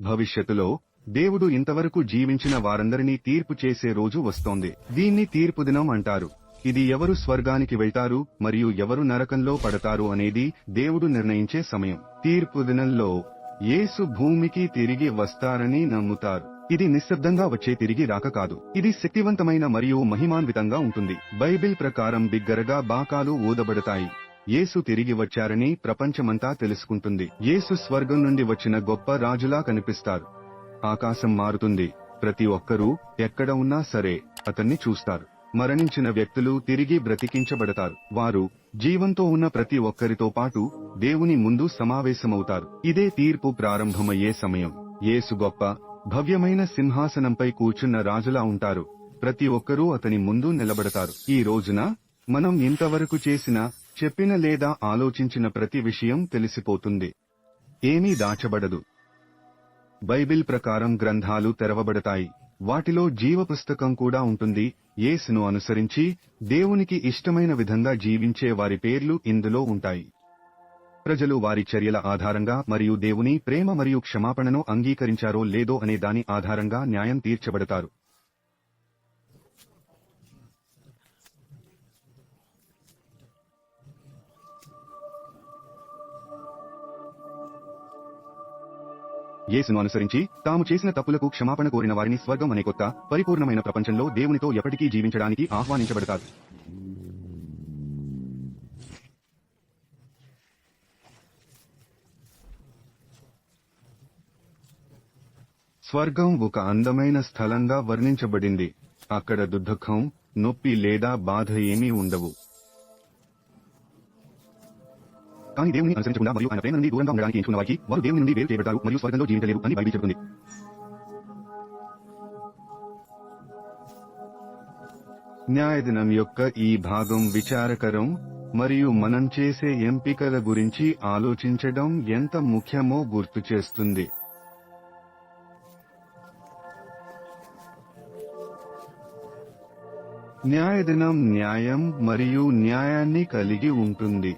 భవిష్యత్తులో దేవుడు ఇంతవరకు జీవించిన వారందరినీ తీర్పు చేసే రోజు వస్తోంది. దీన్ని తీర్పు దినం అంటారు. ఇది ఎవరు స్వర్గానికి వెళ్తారు మరియు ఎవరు నరకంలో పడతారు అనేది దేవుడు నిర్ణయించే సమయం. తీర్పు దినంలో యేసు భూమికి తిరిగి వస్తారని నమ్ముతారు. ఇది నిశ్శబ్దంగా వచ్చే తిరిగి రాక కాదు. ఇది శక్తివంతమైన మరియు మహిమాన్వితంగా ఉంటుంది. బైబిల్ ప్రకారం బిగ్గరగా బాకాలు ఊదబడతాయి. యేసు తిరిగి వచ్చారని ప్రపంచమంతా తెలుసుకుంటుంది. యేసు స్వర్గం నుండి వచ్చిన గొప్ప రాజులా కనిపిస్తారు. ఆకాశం మారుతుంది. ప్రతి ఒక్కరూ ఎక్కడ ఉన్నా సరే అతన్ని చూస్తారు. మరణించిన వ్యక్తులు తిరిగి బ్రతికించబడతారు. వారు జీవంతో ఉన్న ప్రతి ఒక్కరితో పాటు దేవుని ముందు సమావేశమవుతారు. ఇదే తీర్పు ప్రారంభమయ్యే సమయం. యేసు గొప్ప భవ్యమైన సింహాసనంపై కూర్చున్న రాజులా ఉంటారు. ప్రతి ఒక్కరూ అతని ముందు నిలబడతారు. ఈ రోజున మనం ఇంతవరకు చేసిన చెప్పిన లేదా ఆలోచించిన ప్రతి విషయం తెలిసిపోతుంది. ఏమీ దాచబడదు. బైబిల్ ప్రకారం గ్రంథాలు తెరవబడతాయి. వాటిలో జీవ పుస్తకం కూడా ఉంటుంది. యేసును అనుసరించి దేవునికి ఇష్టమైన విధంగా జీవించే వారి పేర్లు ఇందులో ఉంటాయి. ప్రజలు వారి చర్యల ఆధారంగా మరియు దేవుని ప్రేమ మరియు క్షమాపణను అంగీకరించారో లేదో అనే దాని ఆధారంగా న్యాయం తీర్చబడతారు. యేసును అనుసరించి తాము చేసిన తప్పులకు క్షమాపణ కోరిన వారిని స్వర్గం అనే కొత్త పరిపూర్ణమైన ప్రపంచంలో దేవునితో ఎప్పటికీ జీవించడానికి ఆహ్వానించబడతారు. స్వర్గం ఒక అందమైన స్థలంగా వర్ణించబడింది. అక్కడ దుఃఖం నొప్పి లేదా బాధ ఏమీ ఉండవు. కానీ దేవుని అనుసరించకుండా మరియు ఆయన ప్రేమ నుండి దూరంగా ఉండడానికి ఎంచుకున్న వారికి వారు దేవుని నుండి వేరు చేయబడతారు మరియు స్వర్గంలో జీవించలేరు అని బైబిల్ చెబుతుంది. న్యాయదినం యొక్క ఈ భాగం విచారకరం మరియు మనం చేసే ఎంపికల గురించి ఆలోచించడం ఎంత ముఖ్యమో గుర్తు చేస్తుంది. న్యాయదినం న్యాయం మరియు న్యాయాన్ని కలిగి ఉంటుంది.